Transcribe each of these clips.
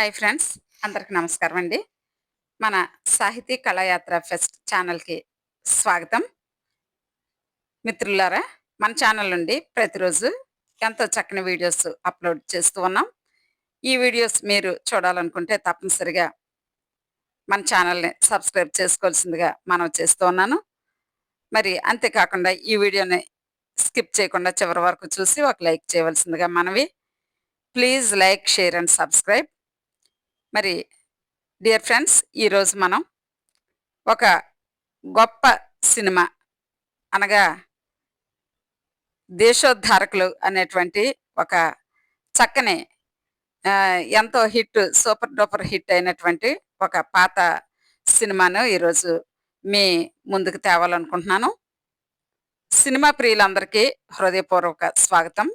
Hi friends అందరికి నమస్కారం అండి. మన సాహితీ కళాయాత్ర ఫెస్ట్ ఛానల్కి స్వాగతం. మిత్రులారా మన ఛానల్ నుండి ప్రతిరోజు ఎంతో చక్కని వీడియోస్ అప్లోడ్ చేస్తూ ఉన్నాం. ఈ వీడియోస్ మీరు చూడాలనుకుంటే తప్పనిసరిగా మన ఛానల్ని సబ్స్క్రైబ్ చేసుకోవాల్సిందిగా మనం చేస్తూ ఉన్నాను. మరి అంతేకాకుండా ఈ వీడియోని స్కిప్ చేయకుండా చివరి వరకు చూసి ఒక లైక్ చేయవలసిందిగా మనవి. Please like share and subscribe. మరి డియర్ ఫ్రెండ్స్ ఈరోజు మనం ఒక గొప్ప సినిమా అనగా దేశోద్ధారకులు అనేటువంటి ఒక చక్కని ఎంతో హిట్ సూపర్ డూపర్ హిట్ అయినటువంటి ఒక పాత సినిమాను ఈరోజు మీ ముందుకు తేవాలనుకుంటున్నాను. సినిమా ప్రియులందరికీ హృదయపూర్వక స్వాగతం.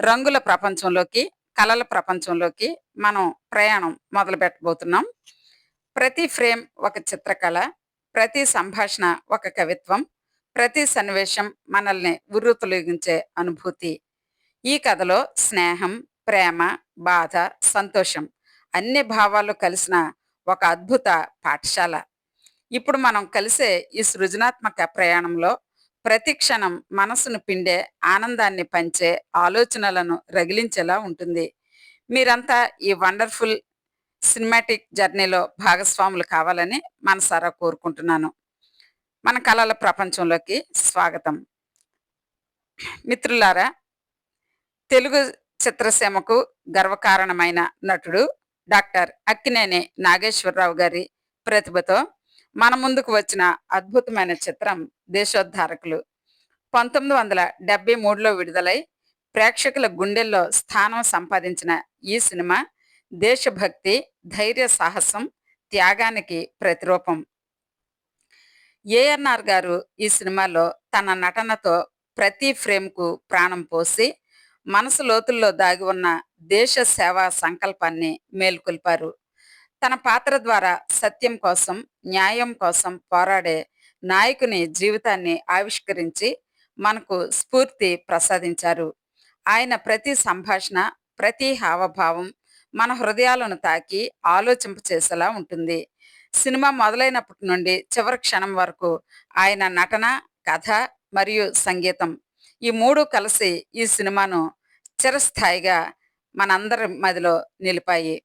రంగుల ప్రపంచంలోకి కళల ప్రపంచంలోకి మనం ప్రయాణం మొదలు పెట్టబోతున్నాం. ప్రతి ఫ్రేమ్ ఒక చిత్రకళ ప్రతి సంభాషణ ఒక కవిత్వం ప్రతి సన్నివేశం మనల్ని ఉర్రూతలొగించే అనుభూతి. ఈ కథలో స్నేహం ప్రేమ బాధ సంతోషం అన్ని భావాలు కలిసిన ఒక అద్భుత పాఠశాల. ఇప్పుడు మనం కలిసే ఈ సృజనాత్మక ప్రయాణంలో ప్రతి క్షణం మనసును పిండే ఆనందాన్ని పంచే ఆలోచనలను రగిలించేలా ఉంటుంది. మీరంతా ఈ వండర్ఫుల్ సినిమాటిక్ జర్నీలో భాగస్వాములు కావాలని మనసారా కోరుకుంటున్నాను. మన కళల ప్రపంచంలోకి స్వాగతం. మిత్రులారా తెలుగు చిత్రసీమకు గర్వకారణమైన నటుడు డాక్టర్ అక్కినేని నాగేశ్వరరావు గారి ప్రతిభతో మన ముందుకు వచ్చిన అద్భుతమైన చిత్రం దేశోద్ధారకులు. పంతొమ్మిది వందల డెబ్బై మూడులో విడుదలై ప్రేక్షకుల గుండెల్లో స్థానం సంపాదించిన ఈ సినిమా దేశభక్తి ధైర్య సాహసం త్యాగానికి ప్రతిరూపం. ఏఎన్ఆర్ గారు ఈ సినిమాలో తన నటనతో ప్రతి ఫ్రేమ్కు ప్రాణం పోసి మనసు లోతుల్లో దాగి ఉన్న దేశ సేవా సంకల్పాన్ని మేల్కొల్పారు. తన పాత్ర ద్వారా సత్యం కోసం న్యాయం కోసం పోరాడే నాయకుని జీవితాన్ని ఆవిష్కరించి మనకు స్ఫూర్తి ప్రసాదించారు. ఆయన ప్రతి సంభాషణ ప్రతి హావభావం మన హృదయాలను తాకి ఆలోచింపచేసేలా ఉంటుంది. సినిమా మొదలైనప్పటి నుండి చివరి క్షణం వరకు ఆయన నటన కథ మరియు సంగీతం ఈ మూడు కలిసి ఈ సినిమాను చిరస్థాయిగా మనందరి మదిలో నిలిపాయి.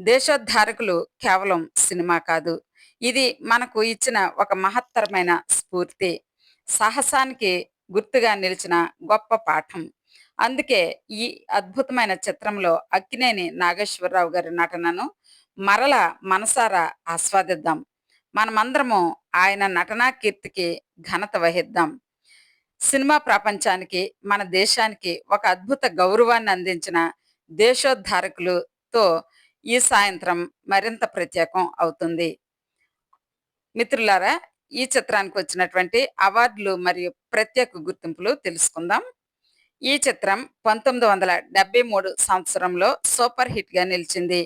దేశోద్ధారకులు కేవలం సినిమా కాదు. ఇది మనకు ఇచ్చిన ఒక మహత్తరమైన స్ఫూర్తి. సాహసానికి గుర్తుగా నిలిచిన గొప్ప పాఠం. అందుకే ఈ అద్భుతమైన చిత్రంలో అక్కినేని నాగేశ్వరరావు గారి నటనను మరల మనసారా ఆస్వాదిద్దాం. మనమందరము ఆయన నటనా కీర్తికి ఘనత వహిద్దాం. సినిమా ప్రపంచానికి మన దేశానికి ఒక అద్భుత గౌరవాన్ని అందించిన దేశోద్ధారకులతో ఈ సాయంత్రం మరింత ప్రత్యేకం అవుతుంది. మిత్రులారా ఈ చిత్రానికి వచ్చినటువంటి అవార్డులు మరియు ప్రత్యేక గుర్తింపులు తెలుసుకుందాం. ఈ చిత్రం పంతొమ్మిది వందల డెబ్బై మూడు సంవత్సరంలో సూపర్ హిట్గా నిలిచింది.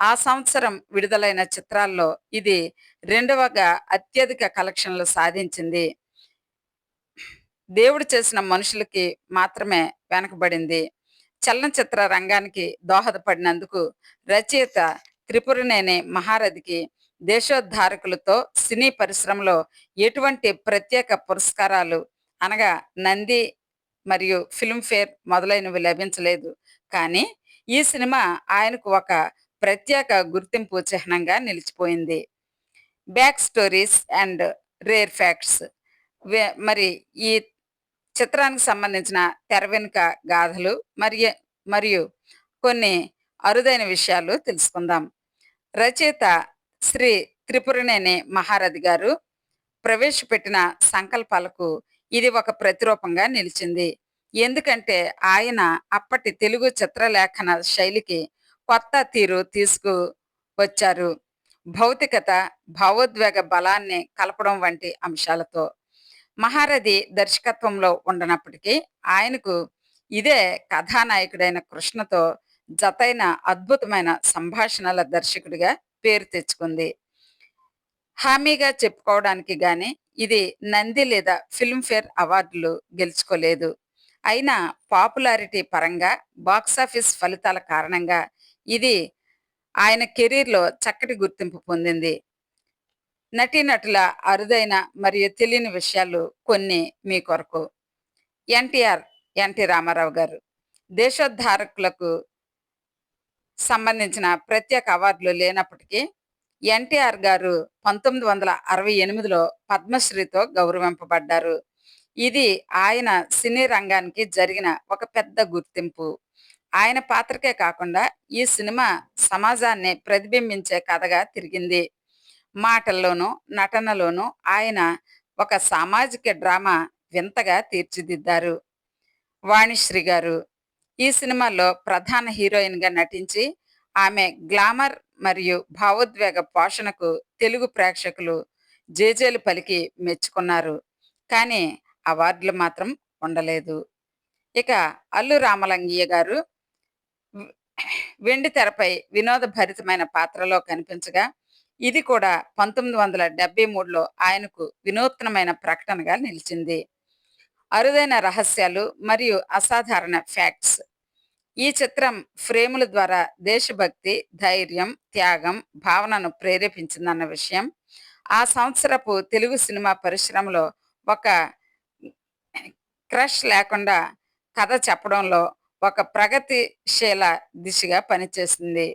ఆ సంవత్సరం విడుదలైన చిత్రాల్లో ఇది రెండవగా అత్యధిక కలెక్షన్లు సాధించింది. దేవుడు చేసిన మనుషులకి మాత్రమే వెనకబడింది. చలనచిత్ర రంగానికి దోహదపడినందుకు రచయిత త్రిపురనేని మహారథికి దేశోద్ధారకులతో సినీ పరిశ్రమలో ఎటువంటి ప్రత్యేక పురస్కారాలు అనగా నంది మరియు ఫిల్మ్ఫేర్ మొదలైనవి లభించలేదు. కానీ ఈ సినిమా ఆయనకు ఒక ప్రత్యేక గుర్తింపు చిహ్నంగా నిలిచిపోయింది. Back stories and rare facts. మరి ఈ చిత్రానికి సంబంధించిన తెర వెనుక గాథలు మరియు మరియు కొన్ని అరుదైన విషయాలు తెలుసుకుందాం. రచయిత శ్రీ త్రిపురనేని మహారథి గారు ప్రవేశపెట్టిన సంకల్పాలకు ఇది ఒక ప్రతిరూపంగా నిలిచింది. ఎందుకంటే ఆయన అప్పటి తెలుగు చిత్రలేఖన శైలికి కొత్త తీరు తీసుకు వచ్చారు భౌతికత భావోద్వేగ బలాన్ని కలపడం వంటి అంశాలతో. మహారథి దర్శకత్వంలో ఉండనప్పటికీ ఆయనకు ఇదే కథానాయకుడైన కృష్ణతో జతైన అద్భుతమైన సంభాషణల దర్శకుడిగా పేరు తెచ్చుకుంది. హామీగా చెప్పుకోవడానికి గాని ఇది నంది లేదా ఫిల్మ్ఫేర్ అవార్డులు గెలుచుకోలేదు అయినా పాపులారిటీ పరంగా బాక్సాఫీస్ ఫలితాల కారణంగా ఇది ఆయన కెరీర్‌లో చక్కటి గుర్తింపు పొందింది. నటీనటుల అరుదైన మరియు తెలియని విషయాలు కొన్ని మీ కొరకు. ఎన్టీఆర్, ఎన్టీ రామారావు గారు. దేశోద్ధారకులకు సంబంధించిన ప్రత్యేక అవార్డులు లేనప్పటికీ, ఎన్టీఆర్ గారు 1968లో పద్మశ్రీతో గౌరవింపబడ్డారు. ఇది ఆయన సినీ రంగానికి జరిగిన ఒక పెద్ద గుర్తింపు. ఆయన పాత్రకే కాకుండా ఈ సినిమా సమాజాన్ని ప్రతిబింబించే కథగా తిరిగింది. మాటల్లోనూ, నటనలోనూ ఆయన ఒక సామాజిక డ్రామా వింతగా తీర్చిదిద్దారు. వాణిశ్రీ గారు. ఈ సినిమాలో ప్రధాన హీరోయిన్‌గా నటించి ఆమె గ్లామర్ మరియు భావోద్వేగ పోషణకు తెలుగు ప్రేక్షకులు జేజేలు పలికి మెచ్చుకున్నారు. కానీ అవార్డులు మాత్రం ఉండలేదు. ఇక అల్లు రామలంగయ్య గారు వెండి తెరపై వినోదభరితమైన పాత్రలో కనిపించగా, ఇది కూడా 1973లో ఆయనకు వినూత్నమైన ప్రకటనగా నిలిచింది. అరుదైన రహస్యాలు మరియు అసాధారణ ఫ్యాక్ట్స్. ఈ చిత్రం ఫ్రేముల ద్వారా దేశభక్తి, ధైర్యం, త్యాగం భావనను ప్రేరేపించిందన్న విషయం ఆ సంవత్సరపు తెలుగు సినిమా పరిశ్రమలో ఒక క్రష్ లేకుండా కథ చెప్పడంలో ఒక ప్రగతిశీల దిశగా పనిచేసింది.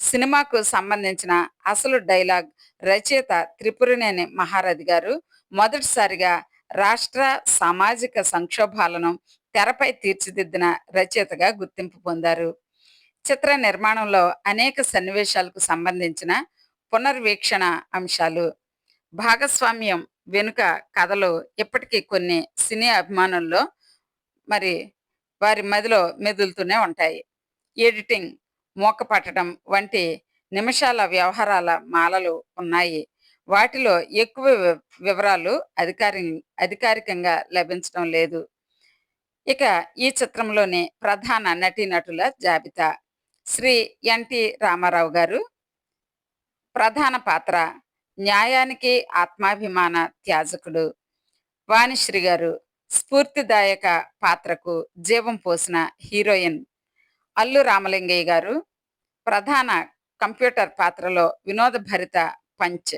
సినిమాకు సంబంధించిన అసలు డైలాగ్ రచయిత త్రిపురనేని మహారథి గారు మొదటిసారిగా రాష్ట్ర సామాజిక సంక్షోభాలను తెరపై తీర్చిదిద్దిన రచయితగా గుర్తింపు పొందారు. చిత్ర నిర్మాణంలో అనేక సన్నివేశాలకు సంబంధించిన పునర్వీక్షణ అంశాలు, భాగస్వామ్యం వెనుక కథలు ఇప్పటికీ కొన్ని సినీ అభిమానుల్లో మరి వారి మదిలో మెదులుతూనే ఉంటాయి. ఎడిటింగ్, మూక పట్టడం వంటి నిమిషాల వ్యవహారాల మాలలు ఉన్నాయి. వాటిలో ఎక్కువ వి వివరాలు అధికారి అధికారికంగా లభించడం లేదు. ఇక ఈ చిత్రంలోని ప్రధాన నటీనటుల జాబితా. శ్రీ ఎన్టీ రామారావు గారు ప్రధాన పాత్ర న్యాయానికి ఆత్మాభిమాన త్యాజకుడు. వాణిశ్రీ గారు స్ఫూర్తిదాయక పాత్రకు జీవం పోసిన హీరోయిన్. అల్లు రామలింగయ్య గారు ప్రధాన కంప్యూటర్ పాత్రలో వినోదభరిత పంచ్.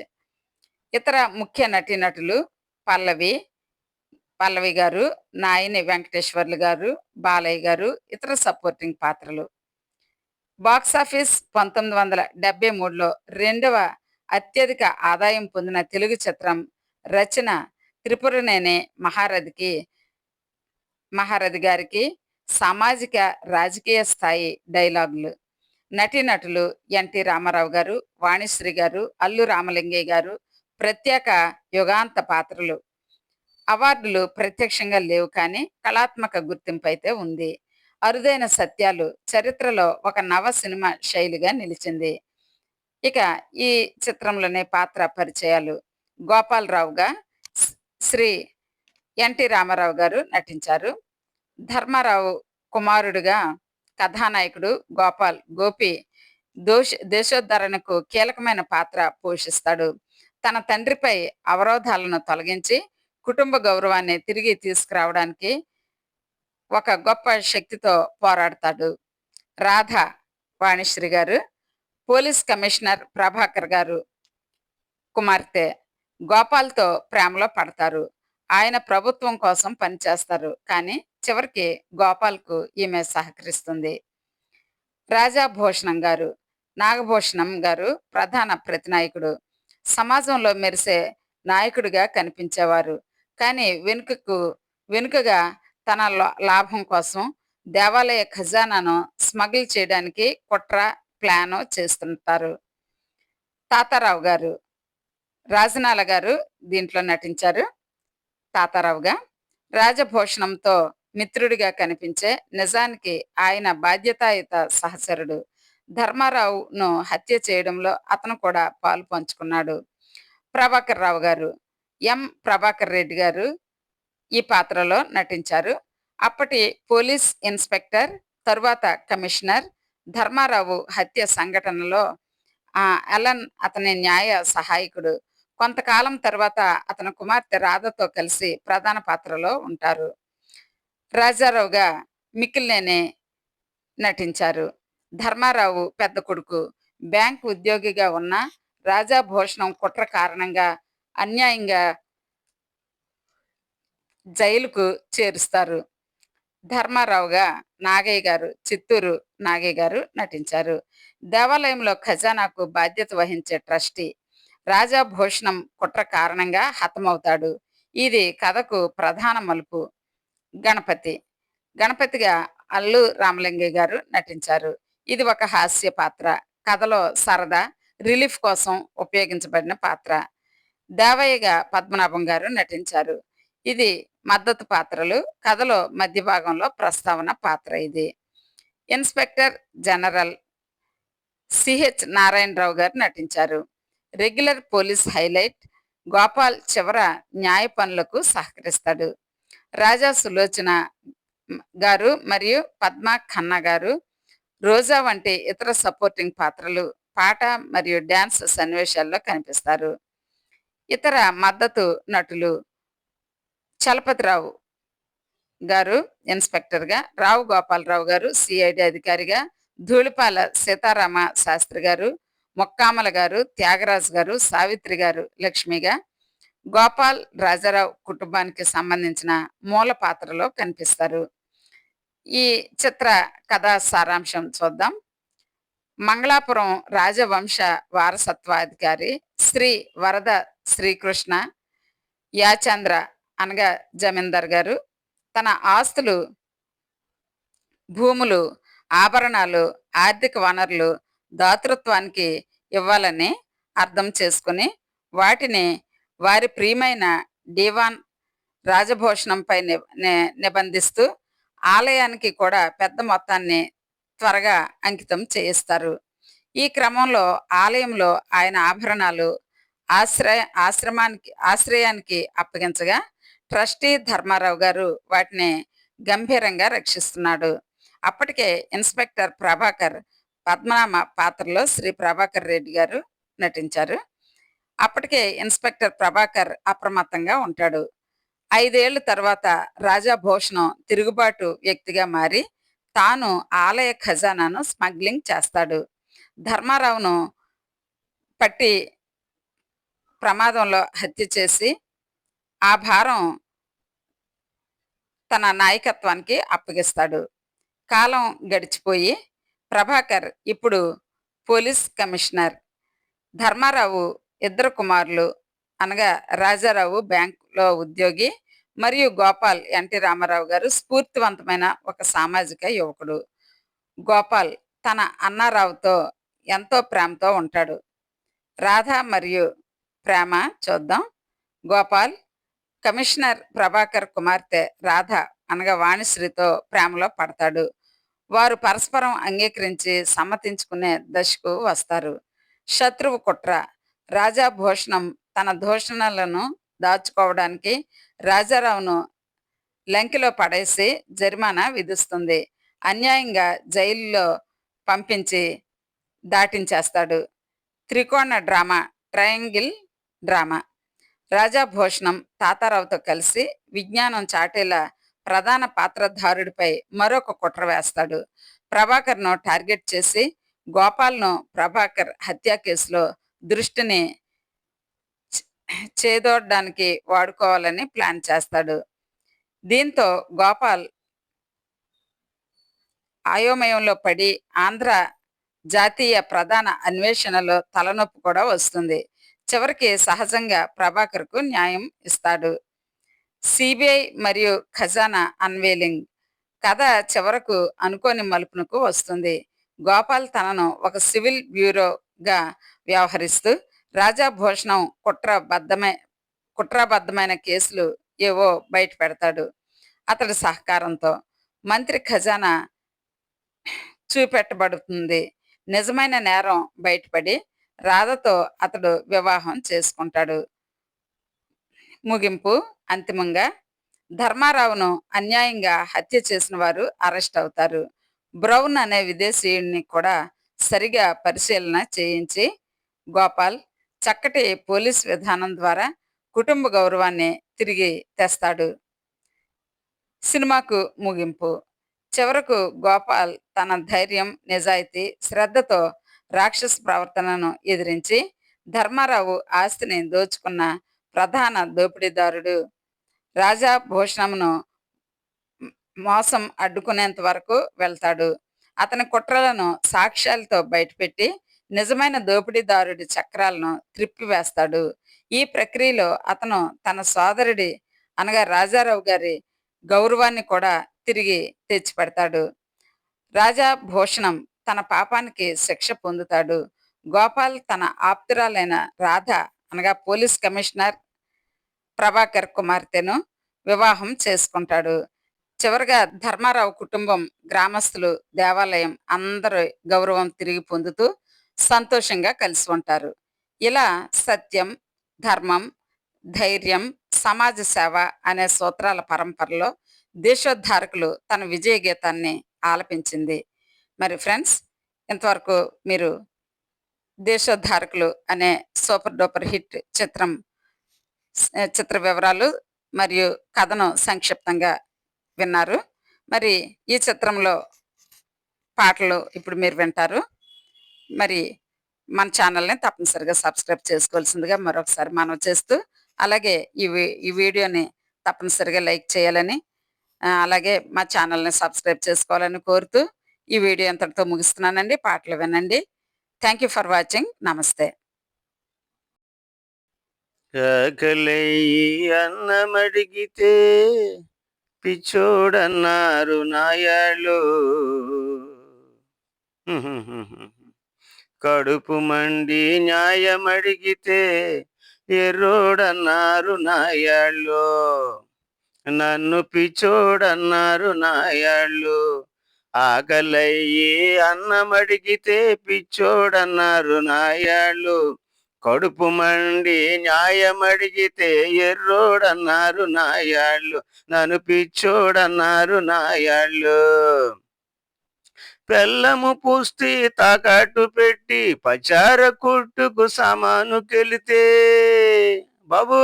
ఇతర ముఖ్య నటీనటులు పల్లవి, పల్లవి గారు, నాయిని వెంకటేశ్వర్లు గారు, బాలయ్య గారు, ఇతర సపోర్టింగ్ పాత్రలు. బాక్సాఫీస్ 1973లో రెండవ అత్యధిక ఆదాయం పొందిన తెలుగు చిత్రం. రచన త్రిపురనేనే మహారథికి మహారథి గారికి సామాజిక, రాజకీయ స్థాయి డైలాగులు. నటీనటులు ఎన్టీ రామారావు గారు, వాణిశ్రీ గారు, అల్లు రామలింగయ్య గారు ప్రత్యేక యుగాంత పాత్రలు. అవార్డులు ప్రత్యక్షంగా లేవు కానీ కళాత్మక గుర్తింపు అయితే ఉంది. అరుదైన సత్యాలు చరిత్రలో ఒక నవ సినిమా శైలిగా నిలిచింది. ఇక ఈ చిత్రంలోనే పాత్ర పరిచయాలు. గోపాలరావుగా శ్రీ ఎన్టీ రామారావు గారు నటించారు. ధర్మారావు కుమారుడుగా కథానాయకుడు గోపాల్ గోపి దోష దేశోద్ధరణకు కీలకమైన పాత్ర పోషిస్తాడు. తన తండ్రిపై అవరోధాలను తొలగించి కుటుంబ గౌరవాన్ని తిరిగి తీసుకురావడానికి ఒక గొప్ప శక్తితో పోరాడతాడు. రాధ వాణిశ్రీ గారు పోలీస్ కమిషనర్ ప్రభాకర్ గారు కుమార్తె. గోపాల్‌తో ప్రేమలో పడతారు. ఆయన ప్రభుత్వం కోసం పనిచేస్తారు. కానీ చివరికి గోపాల్‌కు ఈమె సహకరిస్తుంది. రాజా భూషణం గారు నాగభూషణం గారు ప్రధాన ప్రతినాయకుడు. సమాజంలో మెరిసే నాయకుడిగా కనిపించేవారు. కానీ వెనుకకు వెనుకగా తన లాభం కోసం దేవాలయ ఖజానాను స్మగిల్ చేయడానికి కుట్ర, ప్లాను చేస్తుంటారు. తాతారావు గారు రాజనాల గారు దీంట్లో నటించారు. తాతారావుగా రాజభూషణంతో మిత్రుడిగా కనిపించే నిజానికి ఆయన బాధ్యతాయుత సహచరుడు. ధర్మారావును హత్య చేయడంలో అతను కూడా పాలు పంచుకున్నాడు. ప్రభాకర్ రావు గారు ఎం. ప్రభాకర్ రెడ్డి గారు ఈ పాత్రలో నటించారు. అప్పటి పోలీస్ ఇన్స్‌పెక్టర్, తరువాత కమిషనర్. ధర్మారావు హత్య సంఘటనలో అలన్ అతని న్యాయ సహాయకుడు. కొంతకాలం తర్వాత అతని కుమార్తె రాధతో కలిసి ప్రధాన పాత్రలో ఉంటారు. రాజారావుగా మిక్కిలినేని నటించారు. ధర్మారావు పెద్ద కొడుకు. బ్యాంక్ ఉద్యోగిగా ఉన్న రాజాభూషణం కుట్ర కారణంగా అన్యాయంగా జైలుకు చేరుస్తారు. ధర్మారావుగా నాగయ్య గారు చిత్తూరు నాగయ్య గారు నటించారు. దేవాలయంలో ఖజానాకు బాధ్యత వహించే ట్రస్టీ రాజాభూషణం కుట్ర కారణంగా హతమవుతాడు. ఇది కథకు ప్రధాన మలుపు. గణపతి గణపతిగా అల్లు రామలింగయ్య గారు నటించారు. ఇది ఒక హాస్య పాత్ర. కథలో సరదా రిలీఫ్ కోసం ఉపయోగించబడిన పాత్ర. దేవయ్యగా పద్మనాభం గారు నటించారు. ఇది మద్దతు పాత్రలు కథలో మధ్య భాగంలో ప్రస్తావన పాత్ర ఇది. ఇన్స్పెక్టర్ జనరల్ సిహెచ్ నారాయణరావు గారు నటించారు. రెగ్యులర్ పోలీస్ హైలైట్ గోపాల్ చివర న్యాయ పనులకు సహకరిస్తాడు. రాజా సులోచన గారు మరియు పద్మ ఖన్నా గారు రోజా వంటి ఇతర సపోర్టింగ్ పాత్రలు పాట మరియు డ్యాన్స్ సన్నివేశాల్లో కనిపిస్తారు. ఇతర మద్దతు నటులు చలపతిరావు గారు ఇన్స్పెక్టర్గా రావు గోపాలరావు గారు సిఐడి అధికారిగా ధూళిపాల సీతారామ శాస్త్రి గారు మొక్కామల గారు త్యాగరాజు గారు సావిత్రి గారు లక్ష్మిగా గోపాల్ రాజారావు కుటుంబానికి సంబంధించిన మూల పాత్రలో కనిపిస్తారు. ఈ చిత్ర కథా సారాంశం చూద్దాం. మంగళాపురం రాజవంశ వారసత్వాధికారి శ్రీ వరద శ్రీకృష్ణ యాచంద్ర అనగా జమీందార్ గారు. తన ఆస్తులు భూములు ఆభరణాలు ఆర్థిక వనరులు దాతృత్వానికి ఇవ్వాలని అర్థం చేసుకుని వాటిని వారి ప్రియమైన డివాన్ రాజభూషణంపై నిబంధిస్తూ ఆలయానికి కూడా పెద్ద మొత్తాన్ని త్వరగా అంకితం చేయిస్తారు. ఈ క్రమంలో ఆలయంలో ఆయన ఆభరణాలు ఆశ్రయ ఆశ్రమానికి ఆశ్రయానికి అప్పగించగా ట్రస్టీ ధర్మారావు గారు వాటిని గంభీరంగా రక్షిస్తున్నాడు. అప్పటికే ఇన్స్పెక్టర్ ప్రభాకర్ పద్మనామ పాత్రలో శ్రీ ప్రభాకర్ రెడ్డి గారు నటించారు. అప్పటికే ఇన్స్పెక్టర్ ప్రభాకర్ అప్రమత్తంగా ఉంటాడు. ఐదేళ్ళ తర్వాత రాజా భూషణం తిరుగుబాటు వ్యక్తిగా మారి తాను ఆలయ ఖజానాను స్మగ్లింగ్ చేస్తాడు. ధర్మారావును పట్టి ప్రమాదంలో హత్య చేసి ఆ భారం తన నాయకత్వానికి అప్పగిస్తాడు. కాలం గడిచిపోయి ప్రభాకర్ ఇప్పుడు పోలీస్ కమిషనర్. ధర్మారావు ఇద్దరు కుమారులు అనగా రాజారావు బ్యాంకులో ఉద్యోగి మరియు గోపాల్ ఎన్టీ రామారావు గారు స్ఫూర్తివంతమైన ఒక సామాజిక యువకుడు. గోపాల్ తన అన్నారావుతో ఎంతో ప్రేమతో ఉంటాడు. రాధ మరియు ప్రేమ చూద్దాం. గోపాల్ కమిషనర్ ప్రభాకర్ కుమార్తె రాధ అనగా వాణిశ్రీతో ప్రేమలో పడతాడు. వారు పరస్పరం అంగీకరించి సమ్మతించుకునే దశకు వస్తారు. శత్రువు కుట్ర రాజా భూషణం తన దూషణలను దాచుకోవడానికి రాజారావును లంకిలో పడేసి జరిమానా విధిస్తుంది. అన్యాయంగా జైల్లో పంపించి దాటించేస్తాడు. త్రికోణ డ్రామా ట్రయాంగిల్ డ్రామా. రాజాభూషణం తాతారావుతో కలిసి విజ్ఞానం చాటేలా ప్రధాన పాత్రధారుడిపై మరొక కుట్ర వేస్తాడు. ప్రభాకర్ను టార్గెట్ చేసి గోపాల్ను ప్రభాకర్ హత్య కేసులో దృష్టిని చేదోడడానికి వాడుకోవాలని ప్లాన్ చేస్తాడు. దీంతో గోపాల్ ఆయోమయంలో పడి ఆంధ్ర జాతీయ ప్రధాన అన్వేషణలో తలనొప్పి కూడా వస్తుంది. చివరికి సహజంగా ప్రభాకర్కు న్యాయం ఇస్తాడు. సిబిఐ మరియు ఖజానా అన్వేలింగ్ కథ చివరకు అనుకోని మలుపునకు వస్తుంది. గోపాల్ తనను ఒక సివిల్ బ్యూరోగా వ్యవహరిస్తూ రాజాభూషణం కుట్రబద్ధమై కుట్రబద్ధమైన కేసులు ఏవో బయట పెడతాడు అతడి సహకారంతో. మంత్రి ఖజానా చూపెట్టబడుతుంది. నిజమైన నేరం బయటపడి రాధతో అతడు వివాహం చేసుకుంటాడు. ముగింపు అంతిమంగా ధర్మారావును అన్యాయంగా హత్య చేసిన వారు అరెస్ట్ అవుతారు. బ్రౌన్ అనే విదేశీయుడిని కూడా సరిగా పరిశీలన చేయించి గోపాల్ చక్కటి పోలీస్ విధానం ద్వారా కుటుంబ గౌరవాన్ని తిరిగి తెస్తాడు. సినిమాకు ముగింపు. చివరకు గోపాల్ తన ధైర్యం నిజాయితీ శ్రద్ధతో రాక్షస ప్రవర్తనను ఎదిరించి ధర్మారావు ఆస్తిని దోచుకున్న ప్రధాన దోపిడీదారుడు. రాజా భూషణమును మోసం అడ్డుకునేంత వరకు వెళ్తాడు. అతని కుట్రలను సాక్ష్యాలతో బయటపెట్టి నిజమైన దోపిడీదారుడి చక్రాలను త్రిప్పివేస్తాడు. ఈ ప్రక్రియలో అతను తన సోదరుడి అనగా రాజారావు గారి గౌరవాన్ని కూడా తిరిగి తెచ్చిపెడతాడు. రాజా భూషణం తన పాపానికి శిక్ష పొందుతాడు. గోపాల్ తన ఆప్తురాలైన రాధ అనగా పోలీస్ కమిషనర్ ప్రభాకర్ కుమార్తెను వివాహం చేసుకుంటాడు. చివరిగా ధర్మారావు కుటుంబం గ్రామస్తులు దేవాలయం అందరూ గౌరవం తిరిగి పొందుతూ సంతోషంగా కలిసి ఉంటారు. ఇలా సత్యం ధర్మం ధైర్యం సమాజ సేవ అనే సూత్రాల పరంపరలో దేశోద్ధారకులు తన విజయ గీతాన్ని ఆలపించింది. మరి ఫ్రెండ్స్ ఇంతవరకు మీరు దేశోద్ధారకులు అనే సూపర్ డూపర్ హిట్ చిత్రం చిత్ర వివరాలు మరియు కథను సంక్షిప్తంగా విన్నారు. మరి ఈ చిత్రంలో పాటలు ఇప్పుడు మీరు వింటారు. మరి మన ఛానల్ని తప్పనిసరిగా సబ్స్క్రైబ్ చేసుకోవాల్సిందిగా మరొకసారి మనం చేస్తూ అలాగే ఈ వీ- ఈ వీడియోని తప్పనిసరిగా లైక్ చేయాలని అలాగే మా ఛానల్ని సబ్స్క్రైబ్ చేసుకోవాలని కోరుతూ ఈ వీడియో అంతటితో ముగిస్తున్నానండి. పాటలు వినండి. థ్యాంక్ యూ ఫర్ వాచింగ్ నమస్తే అన్నమడిగితే పిచ్చోడన్నారు నాయాలు. కడుపు మండి న్యాయమడిగితే ఎర్రోడన్నారు నాయాళ్ళు నన్ను పిచ్చోడన్నారు నాయాళ్ళు ఆకలయ్యి అన్నమడిగితే పిచ్చోడన్నారు నాయాళ్ళు. కడుపు మండి న్యాయమడిగితే ఎర్రోడన్నారు నాయాళ్ళు. నన్ను పిచ్చోడన్నారు నాయాళ్ళు. పెళ్ళము పూస్తి తాకట్టు పెట్టి పచార కుట్టుకు సామాను కెలితే బాబు!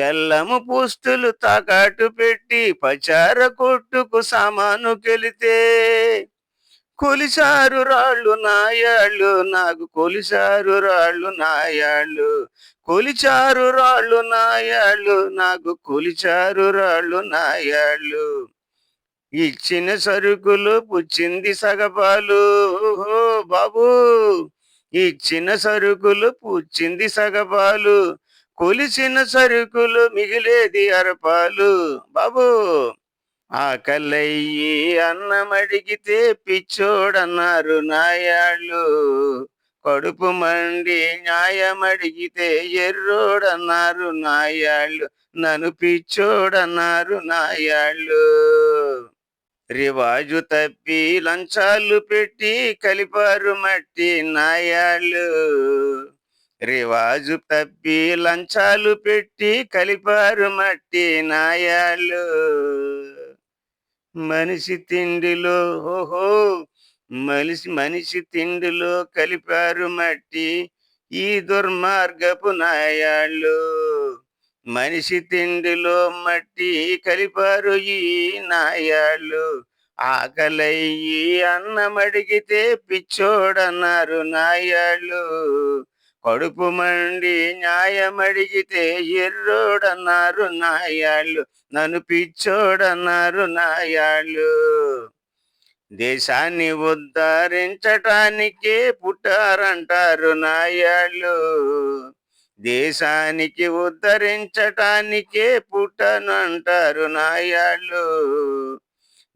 బెల్లము పుస్తులు తాకట్టు పెట్టి పచార కొట్టుకు సామాను కెలితే కొలిసారు రాళ్ళు నాయాళ్ళు నాకు కొలిసారు రాళ్ళు నాయాళ్ళు కొలిచారు రాళ్ళు నాయాళ్ళు నాకు కొలిచారు రాళ్ళు నాయాళ్ళు. ఇచ్చిన సరుకులు పుచ్చింది సగపాలు. బాబు ఇచ్చిన సరుకులు పుచ్చింది సగపాలు. కొలిసిన సరుకులు మిగిలేది అరపాలు. బాబు ఆకలయ్యి అన్నమడిగితే పిచ్చోడన్నారు నాయాళ్ళు. కడుపు మండి న్యాయమడిగితే ఎర్రోడన్నారు నాయాళ్ళు. నన్ను పిచ్చోడన్నారు నాయాళ్ళు. రివాజు తప్పి లంచాలు పెట్టి కలిపారు మట్టి నాయాళ్ళు. రివాజు తప్పి లంచాలు పెట్టి కలిపారు మట్టి నాయాలు. మనిషి తిండిలో ఓహో మనిషి మనిషి తిండిలో కలిపారు మట్టి ఈ దుర్మార్గపు నాయాళ్ళు. మనిషి తిండిలో మట్టి కలిపారు ఈ నాయాళ్ళు. ఆకలయ్యి అన్నమడిగితే పిచ్చోడన్నారు నాయాళ్ళు. కడుపు మండి న్యాయమడిగితే ఎర్రోడన్నారు నాయాళ్ళు నన్ను పిచ్చోడన్నారు నాయాళ్ళు. దేశాన్ని ఉద్ధరించటానికే పుట్టారంటారు నాయాళ్ళు. దేశానికి ఉద్ధరించటానికే పుట్టనంటారు నాయాళ్ళు.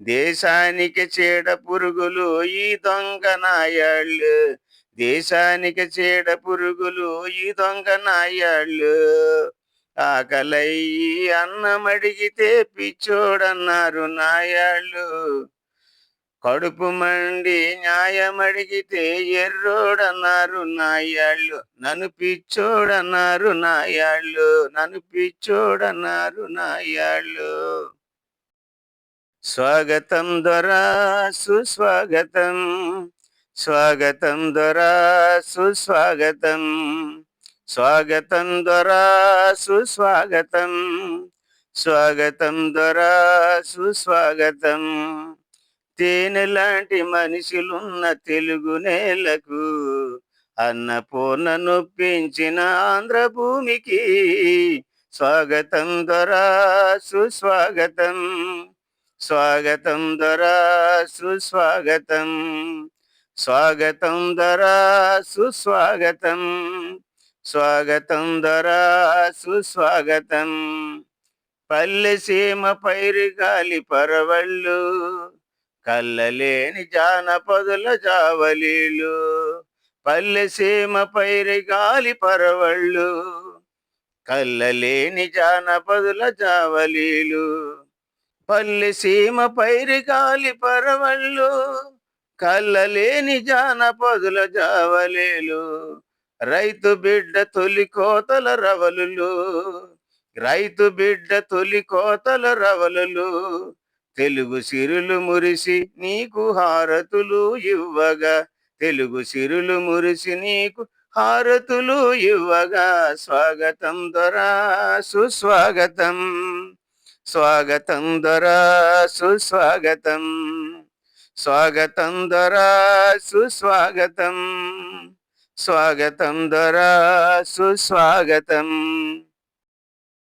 దేశానికి చీడ పురుగులు ఈ దొంగ నాయాళ్ళు. దేశానికి చీడ పురుగులు ఈ దొంగ నాయాళ్ళు. ఆకలయ్యి అన్నమడిగితే పిచ్చోడన్నారు నాయాళ్ళు. కడుపు మండి న్యాయమడిగితే ఎర్రోడన్నారు నాయాళ్ళు. నన్ను పిచ్చోడన్నారు నాయాళ్ళు. నన్ను పిచ్చోడన్నారు నాయాళ్ళు. స్వాగతం దొరా సుస్వాగతం. స్వాగతం దొరా సుస్వాగతం. స్వాగతం దొరా సుస్వాగతం. స్వాగతం దొరా సుస్వాగతం. తేనె లాంటి మనుషులున్న తెలుగు నేలకు అన్నపూర్ణ నొప్పించిన ఆంధ్ర భూమికి స్వాగతం దొరా సుస్వాగతం. స్వాగతం దొరా సుస్వాగతం. స్వాగతం ధరా సుస్వాగతం. స్వాగతం ధరా సుస్వాగతం. పల్లె సీమ పైరి గాలి పరవళ్ళు. కళ్ళలేని జానపదుల జావలీలు. పల్లె సీమ పైరి గాలి పరవళ్ళు. కళ్ళలేని జానపదుల జావలీలు. పల్లె సీమ పైరి గాలి పరవళ్ళు. కళ్ళలేని జానపదుల జావలేలు. రైతు బిడ్డ తొలి కోతల రవలులు. రైతు బిడ్డ తొలి కోతల రవలులు. తెలుగు సిరులు మురిసి నీకు హారతులు ఇవ్వగా. తెలుగు సిరులు మురిసి నీకు హారతులు ఇవ్వగా. స్వాగతం దొరా సుస్వాగతం. స్వాగతం దొరా సుస్వాగతం. స్వాగతం దొరా సుస్వాగతం. స్వాగతం దొరా సుస్వాగతం.